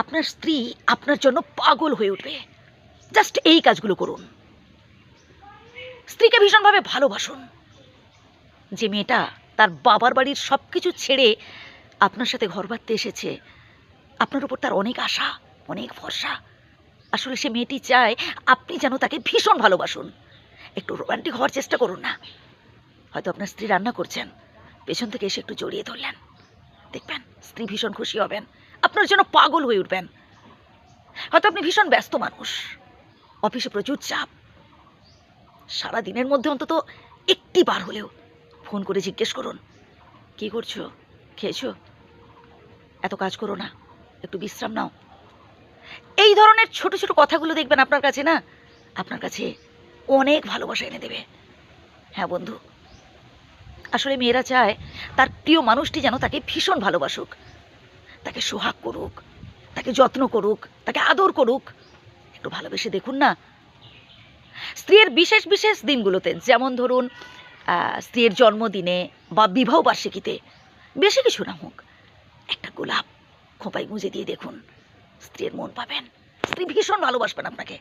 আপনার স্ত্রী আপনার জন্য পাগল হয়ে উঠবে। জাস্ট এই কাজগুলো করুন। স্ত্রীকে ভীষণভাবে ভালোবাসুন। যে মেয়েটা তার বাবার বাড়ির সব কিছু ছেড়ে আপনার সাথে ঘর বাঁধতে এসেছে, আপনার উপর তার অনেক আশা, অনেক ভরসা। আসলে সে মেয়েটি চায় আপনি যেন তাকে ভীষণ ভালোবাসুন। একটু রোমান্টিক হওয়ার চেষ্টা করুন না। হয়তো আপনার স্ত্রী রান্না করছেন, পেছন থেকে এসে একটু জড়িয়ে ধরলেন। দেখবেন, স্ত্রী ভীষণ খুশি হবেন। আপনার জন্য পাগল হয়ে উঠবেন। হয়তো আপনি ভীষণ ব্যস্ত মানুষ। অফিসে প্রচুর চাপ। সারা দিনের মধ্যে অন্তত একটি বার হলেও ফোন করে জিজ্ঞেস করুন। কি করছ? খেয়েছো? এত কাজ করো না। একটু বিশ্রাম নাও। এই ধরনের ছোট ছোট কথাগুলো দেখবেন আপনার কাছে না, আপনার কাছে অনেক ভালোবাসা এনে দেবে। হ্যাঁ বন্ধু, আসলে মেয়েরা চায় তার প্রিয় মানুষটি যেন তাকে ভীষণ ভালোবাসুক। তাকে সোহাগ করুক, তাকে যত্ন করুক, তাকে আদর করুক। একটু ভালোবেসে দেখুন না? স্ত্রীর বিশেষ বিশেষ দিনগুলোতে, যেমন ধরুন স্ত্রীর জন্মদিনে বা বিবাহ বার্ষিকীতে, বেশি কিছু না হোক, একটা গোলাপ খোঁপায় গুঁজে দিয়ে দেখুন, স্ত্রীর মন পাবেন। স্ত্রী ভীষণ ভালোবাসবেন আপনাকে।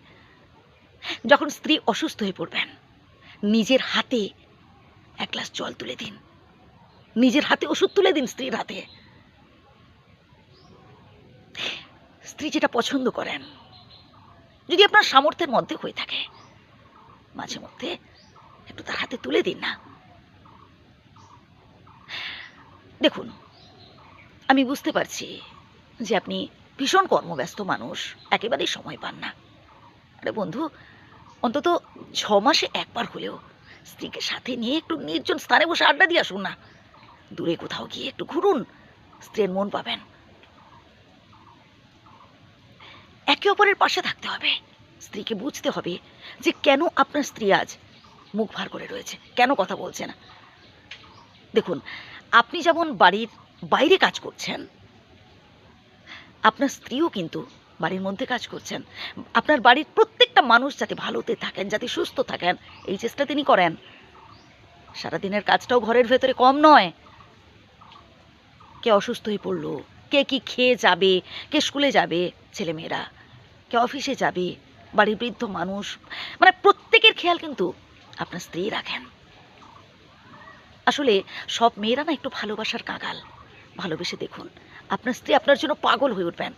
যখন স্ত্রী অসুস্থ হয়ে পড়বেন, নিজের হাতে এক গ্লাস জল তুলে দিন। নিজের হাতে ওষুধ তুলে দিন স্ত্রীর হাতে। স্ত্রী যেটা পছন্দ করেন, যদি আপনার সামর্থ্যের মধ্যে হয়ে থাকে, মাঝে মধ্যে একটু তার হাতে তুলে দিন না। দেখুন, আমি বুঝতে পারছি যে আপনি ভীষণ কর্মব্যস্ত মানুষ, একেবারেই সময় পান না। আরে বন্ধু, অন্তত ছ মাসে একবার হলেও স্ত্রীকে সাথে নিয়ে একটু নির্জন স্থানে বসে আড্ডা দিয়ে আসুন না। দূরে কোথাও গিয়ে একটু ঘুরুন, স্ত্রীর মন পাবেন। একে অপরের পাশে থাকতে হবে। স্ত্রীকে বুঝতে হবে যে কেন আপনার স্ত্রী আজ মুখ ভার করে রয়েছে, কেন কথা বলছে না। দেখুন, আপনি যেমন বাড়ির বাইরে কাজ করছেন, আপনার স্ত্রীও কিন্তু বাড়ির মধ্যে কাজ করছেন। আপনার বাড়ির প্রত্যেকটা মানুষ যাতে ভালোতে থাকেন, যাতে সুস্থ থাকেন, এই চেষ্টা তিনি করেন। সারাদিনের কাজটাও ঘরের ভেতরে কম নয়। কে অসুস্থ হয়ে পড়ল, কে কি খেয়ে যাবে, কে স্কুলে যাবে, ছেলেমেয়েরা। কে অফিসে যাবে, বাড়ির বৃদ্ধ মানুষ মানে প্রত্যেকের খেয়াল কিন্তু আপনার স্ত্রী রাখেন। আসলে সব মেয়েরা না একটু ভালোবাসার কাগাল। ভালোবেসে দেখুন, আপনার স্ত্রী আপনার জন্য পাগল হয়ে উঠবেন।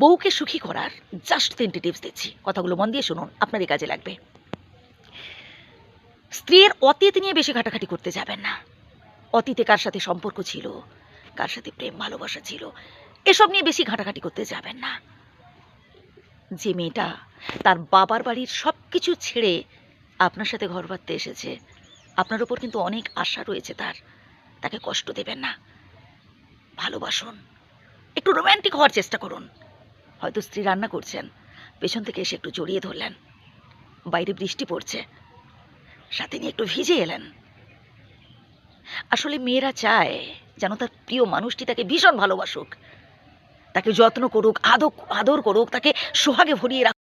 বউকে সুখী করার জাস্ট তিনটি টিপস দিচ্ছি। কথাগুলো মন দিয়ে শুনুন, আপনারই কাজে লাগবে। স্ত্রীর অতীত নিয়ে বেশি ঘাটাঘাটি করতে যাবেন না। অতীতে কার সাথে সম্পর্ক ছিল, কার সাথে প্রেম ভালোবাসা ছিল, এসব নিয়ে বেশি ঘাটাঘাটি করতে যাবেন না। যে মেয়েটা তার বাবার বাড়ির সব কিছু ছেড়ে আপনার সাথে ঘর বাঁধতে এসেছে, আপনার উপর কিন্তু অনেক আশা রয়েছে তার। তাকে কষ্ট দেবেন না। ভালোবাসুন। একটু রোম্যান্টিক হওয়ার চেষ্টা করুন। হয়তো স্ত্রী রান্না করছেন, পেছন থেকে এসে একটু জড়িয়ে ধরলেন। বাইরে বৃষ্টি পড়ছে। সাথে নিয়ে একটু ভিজে এলেন। আসলে মেয়েরা চায় যেন তার প্রিয় মানুষটি তাকে ভীষণ ভালোবাসুক। তাকে যত্ন করুক আদর আদর করুক তাকে সোহাগে ভরিয়ে রাখুক।